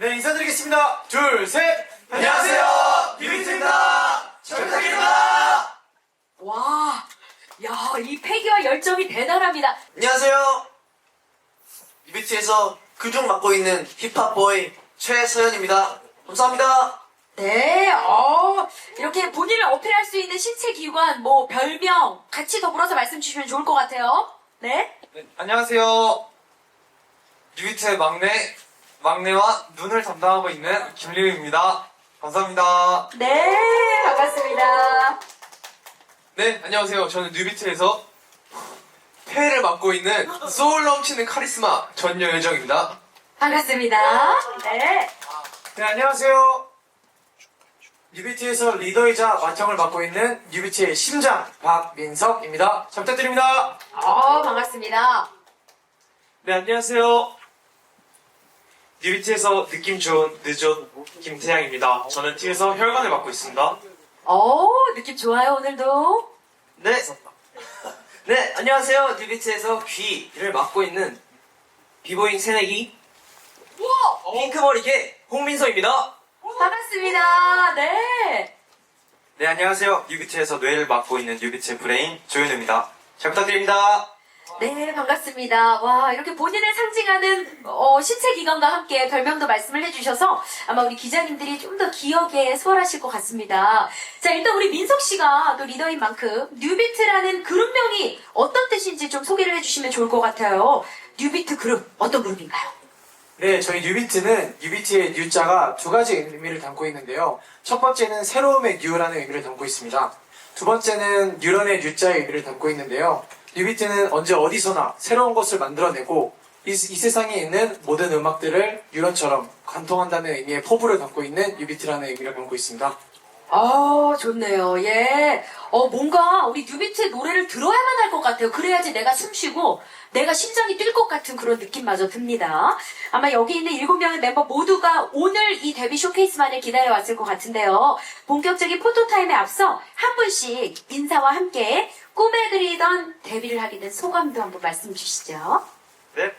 네, 인사드리겠습니다. 둘, 셋! 안녕하세요, 뮤비트입니다. 잘 부탁드립니다. 와, 야, 이 패기와 열정이 대단합니다. 안녕하세요. 뮤비트에서 그중 맡고 있는 힙합보이 최서연입니다. 감사합니다. 네, 어, 이렇게 본인을 어필할 수 있는 신체 기관, 뭐, 별명, 같이 더불어서 말씀 주시면 좋을 것 같아요. 네? 네, 안녕하세요. 뉴비트의 막내, 막내와 눈을 담당하고 있는 김리우입니다. 감사합니다. 네, 반갑습니다. 네, 안녕하세요. 저는 뉴비트에서 폐를 맡고 있는 소울 넘치는 카리스마 전여여정입니다. 반갑습니다. 네. 네, 안녕하세요. 뉴비티에서 리더이자 맏형을 맡고 있는 뉴비티의 심장, 박민석입니다. 잘 부탁드립니다. 어, 반갑습니다. 네, 안녕하세요. 뉴비트에서 느낌 좋은 늦은 김태양입니다. 저는 팀에서 혈관을 맡고 있습니다. 어, 느낌 좋아요, 오늘도. 네. 네, 안녕하세요. 뮤비트에서 귀를 맡고 있는 비보잉 새내기 핑크머리계 홍민서입니다. 반갑습니다. 네. 네, 안녕하세요. 뉴비트에서 뇌를 맡고 있는 뉴비트의 브레인 조현우입니다. 잘 부탁드립니다. 네, 반갑습니다. 와, 이렇게 본인을 상징하는 어, 신체 기관과 함께 별명도 말씀을 해주셔서 아마 우리 기자님들이 좀 더 기억에 수월하실 것 같습니다. 자, 일단 우리 민석 씨가 또 리더인 만큼 뉴비트라는 그룹명이 어떤 뜻인지 좀 소개를 해주시면 좋을 것 같아요. 뉴비트 그룹, 어떤 그룹인가요? 네, 저희 뉴비트는 뉴비트의 뉴자가 두 가지 의미를 담고 있는데요. 첫 번째는 새로움의 뉴라는 의미를 담고 있습니다. 두 번째는 뉴런의 뉴자의 의미를 담고 있는데요. 뉴비트는 언제 어디서나 새로운 것을 만들어내고 이, 이 세상에 있는 모든 음악들을 뉴런처럼 관통한다는 의미의 포부를 담고 있는 뉴비트라는 의미를 담고 있습니다. 아, 좋네요. 예. 어, 뭔가 우리 뉴비트의 노래를 들어야만 할 것 같아요. 그래야지 내가 숨 쉬고 내가 심장이 뛸 것 같은 그런 느낌마저 듭니다. 아마 여기 있는 일곱 명의 멤버 모두가 오늘 이 데뷔 쇼케이스만을 기다려왔을 것 같은데요. 본격적인 포토타임에 앞서 한 분씩 인사와 함께 꿈에 그리던 데뷔를 하게 된 소감도 한번 말씀 주시죠. 네.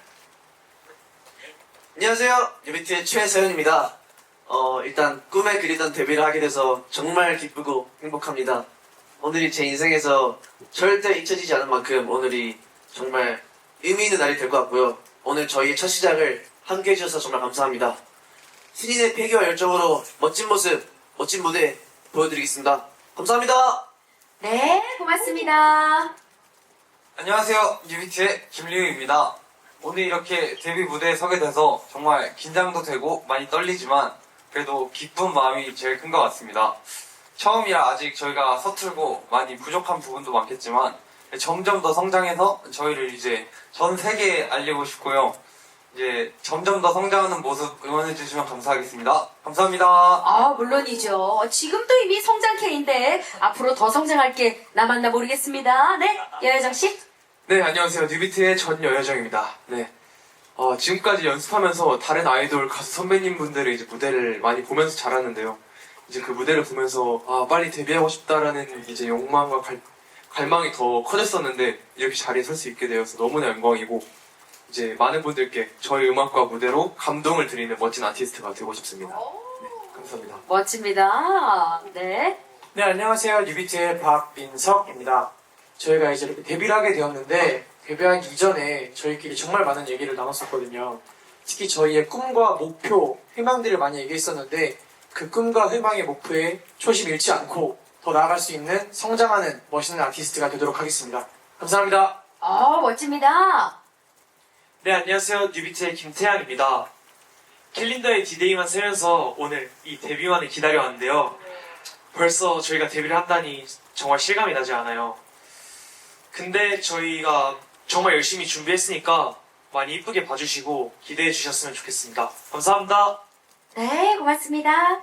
안녕하세요. 뉴비트의 최서연입니다. 어, 일단 꿈에 그리던 데뷔를 하게 돼서 정말 기쁘고 행복합니다. 오늘이 제 인생에서 절대 잊혀지지 않을 만큼 오늘이 정말 의미 있는 날이 될 것 같고요. 오늘 저희의 첫 시작을 함께 해주셔서 정말 감사합니다. 신인의 패기와 열정으로 멋진 모습, 멋진 무대 보여드리겠습니다. 감사합니다. 네, 고맙습니다. 안녕하세요. 뉴비트의 김리우입니다. 오늘 이렇게 데뷔 무대에 서게 돼서 정말 긴장도 되고 많이 떨리지만 그래도 기쁜 마음이 제일 큰 것 같습니다. 처음이라 아직 저희가 서툴고 많이 부족한 부분도 많겠지만 점점 더 성장해서 저희를 이제 전 세계에 알리고 싶고요. 이제 점점 더 성장하는 모습 응원해 주시면 감사하겠습니다. 감사합니다. 아, 물론이죠. 지금도 이미 성장케인데 앞으로 더 성장할 게 남았나 모르겠습니다. 네, 여여정 씨. 네, 안녕하세요. 뉴비트의 전여여정입니다. 네. 어, 지금까지 연습하면서 다른 아이돌 가수 선배님 분들의 이제 무대를 많이 보면서 자랐는데요. 이제 그 무대를 보면서 아, 빨리 데뷔하고 싶다라는 이제 욕망과 갈, 갈망이 더 커졌었는데 이렇게 자리에 설 수 있게 되어서 너무나 영광이고 이제 많은 분들께 저희 음악과 무대로 감동을 드리는 멋진 아티스트가 되고 싶습니다. 네, 감사합니다. 멋집니다. 네. 네, 안녕하세요. 뉴비트의 박민석입니다. 저희가 이제 이렇게 데뷔를 하게 되었는데, 데뷔하기 이전에 저희끼리 정말 많은 얘기를 나눴었거든요. 특히 저희의 꿈과 목표, 희망들을 많이 얘기했었는데, 그 꿈과 희망의 목표에 초심 잃지 않고 더 나아갈 수 있는 성장하는 멋있는 아티스트가 되도록 하겠습니다. 감사합니다. 아, 멋집니다. 네, 안녕하세요. 뉴비트의 김태양입니다. 캘린더에 디데이만 쓰면서 오늘 이 데뷔만을 기다려왔는데요. 벌써 저희가 데뷔를 한다니 정말 실감이 나지 않아요. 근데 저희가 정말 열심히 준비했으니까 많이 이쁘게 봐주시고 기대해 주셨으면 좋겠습니다. 감사합니다. 네, 고맙습니다.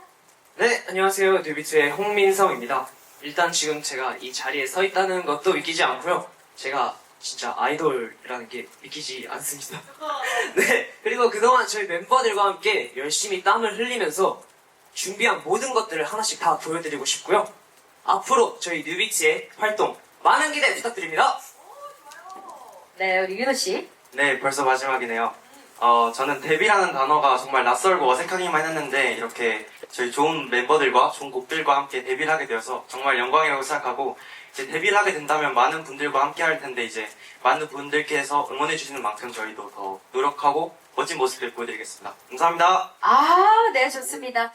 네, 안녕하세요. 뉴비트의 홍민성입니다. 일단 지금 제가 이 자리에 서 있다는 것도 믿기지 않고요. 제가 진짜 아이돌이라는 게 믿기지 않습니다. 네, 그리고 그동안 저희 멤버들과 함께 열심히 땀을 흘리면서 준비한 모든 것들을 하나씩 다 보여드리고 싶고요. 앞으로 저희 뉴비트의 활동 많은 기대 부탁드립니다. 네, 우리 윤호 씨. 네, 벌써 마지막이네요. 어, 저는 데뷔라는 단어가 정말 낯설고 어색하기만 했는데 이렇게 저희 좋은 멤버들과 좋은 곡들과 함께 데뷔를 하게 되어서 정말 영광이라고 생각하고 이제 데뷔를 하게 된다면 많은 분들과 함께 할 텐데 이제 많은 분들께서 응원해 주시는 만큼 저희도 더 노력하고 멋진 모습을 보여드리겠습니다. 감사합니다. 아, 네, 좋습니다.